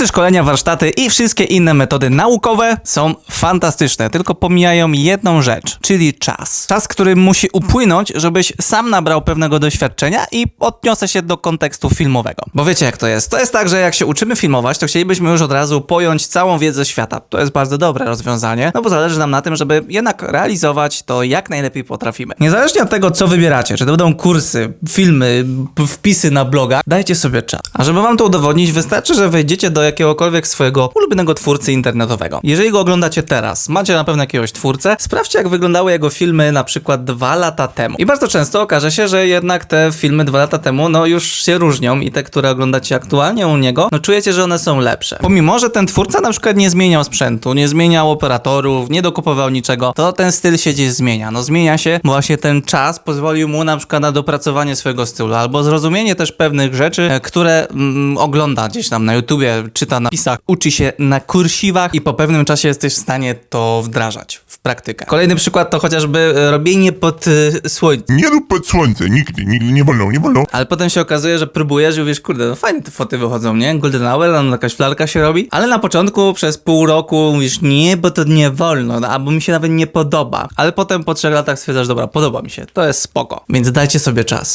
Kursy szkolenia, warsztaty i wszystkie inne metody naukowe są fantastyczne, tylko pomijają jedną rzecz, czyli czas. Czas, który musi upłynąć, żebyś sam nabrał pewnego doświadczenia i odniosę się do kontekstu filmowego. Bo wiecie jak to jest? To jest tak, że jak się uczymy filmować, to chcielibyśmy już od razu pojąć całą wiedzę świata. To jest bardzo dobre rozwiązanie, no bo zależy nam na tym, żeby jednak realizować to jak najlepiej potrafimy. Niezależnie od tego, co wybieracie, czy to będą kursy, filmy, wpisy na bloga, dajcie sobie czas. A żeby wam to udowodnić, wystarczy, że wejdziecie do jakiegokolwiek swojego ulubionego twórcy internetowego. Jeżeli go oglądacie teraz, macie na pewno jakiegoś twórcę, sprawdźcie jak wyglądały jego filmy na przykład dwa lata temu. I bardzo często okaże się, że jednak te filmy dwa lata temu, no już się różnią i te, które oglądacie aktualnie u niego, no czujecie, że one są lepsze. Pomimo, że ten twórca na przykład nie zmieniał sprzętu, nie zmieniał operatorów, nie dokupował niczego, to ten styl się gdzieś zmienia. No zmienia się, bo właśnie ten czas pozwolił mu na przykład na dopracowanie swojego stylu, albo zrozumienie też pewnych rzeczy, e, które mm, ogląda gdzieś tam na YouTubie, czyta na pisach, uczy się na kursiwach i po pewnym czasie jesteś w stanie to wdrażać w praktykę. Kolejny przykład to chociażby e, robienie pod e, słońcem. Nie rób pod słońce, nigdy, nigdy nie wolno, nie wolno. Ale potem się okazuje, że próbujesz i mówisz, kurde, no fajne te foty wychodzą, nie? Golden Hour, tam jakaś flarka się robi. Ale na początku przez pół roku mówisz, nie, bo to nie wolno, no, albo mi się nawet nie podoba. Ale potem po trzech latach stwierdzasz, dobra, podoba mi się, to jest spoko. Więc dajcie sobie czas.